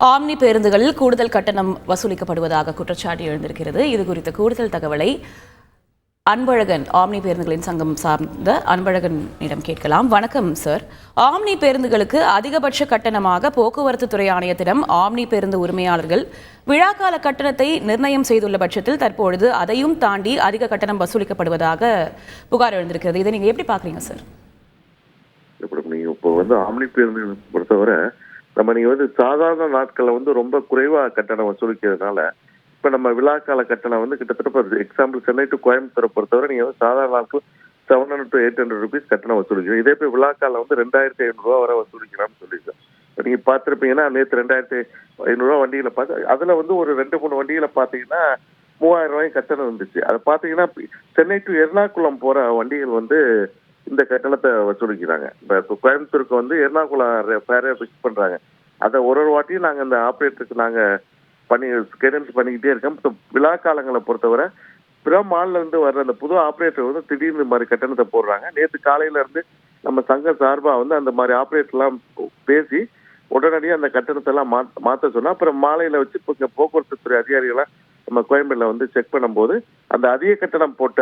Omni பேருந்துகளில் கூடுதல் கட்டணம் வசூலிக்கப்படுவதாக குற்றச்சாட்டு எழுந்திருக்கிறது. இது குறித்த கூடுதல் தகவலை அன்பழகன் ஆம்னி பேருந்துகளின் சங்கம் சார்ந்த அன்பழகனிடம் கேட்கலாம். வணக்கம் சார். ஆம்னி பேருந்துகளுக்கு அதிகபட்ச கட்டணமாக போக்குவரத்து துறை ஆணையத்திடம் ஆம்னி பேருந்து உரிமையாளர்கள் விழாக்கால கட்டணத்தை நிர்ணயம் செய்துள்ள பட்சத்தில் தற்பொழுது அதையும் தாண்டி அதிக கட்டணம் வசூலிக்கப்படுவதாக புகார் எழுந்திருக்கிறது. இதை நீங்கள் எப்படி பார்க்குறீங்க சார்? இப்போ வந்து ஆம்னி பேருந்து பொறுத்தவரை நம்ம நீங்க வந்து சாதாரண நாட்கள்ல வந்து ரொம்ப குறைவா கட்டணம் வசூலிக்கிறதுனால இப்ப நம்ம விழாக்கால கட்டணம் வந்து கிட்டத்தட்ட எக்ஸாம்பிள் சென்னை டு கோயம்புத்தூரை பொறுத்தவரை நீங்க வந்து சாதாரண நாட்கள் seven hundred to eight hundred rupees கட்டணம் வசூலிக்கிறோம். இதே போய் விழாக்கால வந்து ரெண்டாயிரத்தி ஐநூறுரூவா வரை வசூலிக்கலாம்னு சொல்லியிருக்கோம். இப்ப நீங்க பார்த்திருப்பீங்கன்னா நேற்று ரெண்டாயிரத்தி ஐநூறுரூவா வண்டியில பார்த்து அதுல வந்து ஒரு ரெண்டு மூணு வண்டியில பாத்தீங்கன்னா மூவாயிரம் ரூபாய் கட்டணம் இருந்துச்சு. அதை பாத்தீங்கன்னா சென்னை டு எர்ணாகுளம் போற வண்டிகள் வந்து இந்த கட்டணத்தை வசூலிக்கிறாங்க. இப்போ கோயம்புத்தூருக்கு வந்து எர்ணாகுளம் ஃபேரே ஃபிக்ஸ் பண்ணுறாங்க அதை ஒரு ஒரு வாட்டியும் நாங்கள் அந்த ஆப்ரேட்டருக்கு நாங்கள் பண்ணி கைடன்ஸ் பண்ணிக்கிட்டே இருக்கோம். இப்போ விழா காலங்களை பொறுத்தவரை பிற மாநிலருந்து வர்ற அந்த புது ஆப்ரேட்டர் வந்து திடீர்னு இந்த மாதிரி கட்டணத்தை போடுறாங்க. நேற்று காலையிலேருந்து நம்ம சங்க சார்பாக வந்து அந்த மாதிரி ஆப்ரேட்டர்லாம் பேசி உடனடியாக அந்த கட்டணத்தை எல்லாம் மாற்ற சொன்னால் அப்புறம் மாலையில் வச்சு இப்போ போக்குவரத்து துறை அதிகாரிகளை நம்ம கோயம்பேட்டில் வந்து செக் பண்ணும்போது அந்த அதிக கட்டணம் போட்ட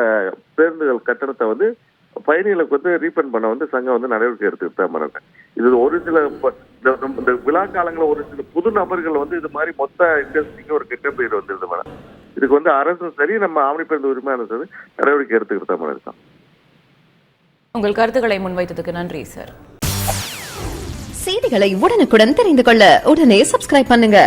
பேருந்துகள் கட்டணத்தை வந்து பயணிகளுக்கு வந்து ரீஃபண்ட் பண்ண வந்து சங்கம் வந்து நடவடிக்கை எடுத்துக்கிட்டு தான் வராங்க. இது ஒரு சில இந்த விழா காலங்களில் ஒரு சில புது நபர்கள் வந்து இது மாதிரி மொத்த இண்டஸ்ட்ரிக்கு ஒரு கெட்ட பேர் வந்துருது மேடம். இதுக்கு வந்து அரசும் சரி நம்ம ஆவணி பேருந்து உரிமையாளர் சரி நடவடிக்கை எடுத்துக்கிட்டு தான் மேடம் இருக்கோம் உங்கள் கருத்துக்களை முன்வைத்ததுக்கு நன்றி சார். செய்திகளை உடனுக்குடன் தெரிந்து கொள்ள உடனே சப்ஸ்கிரைப் பண்ணுங்க.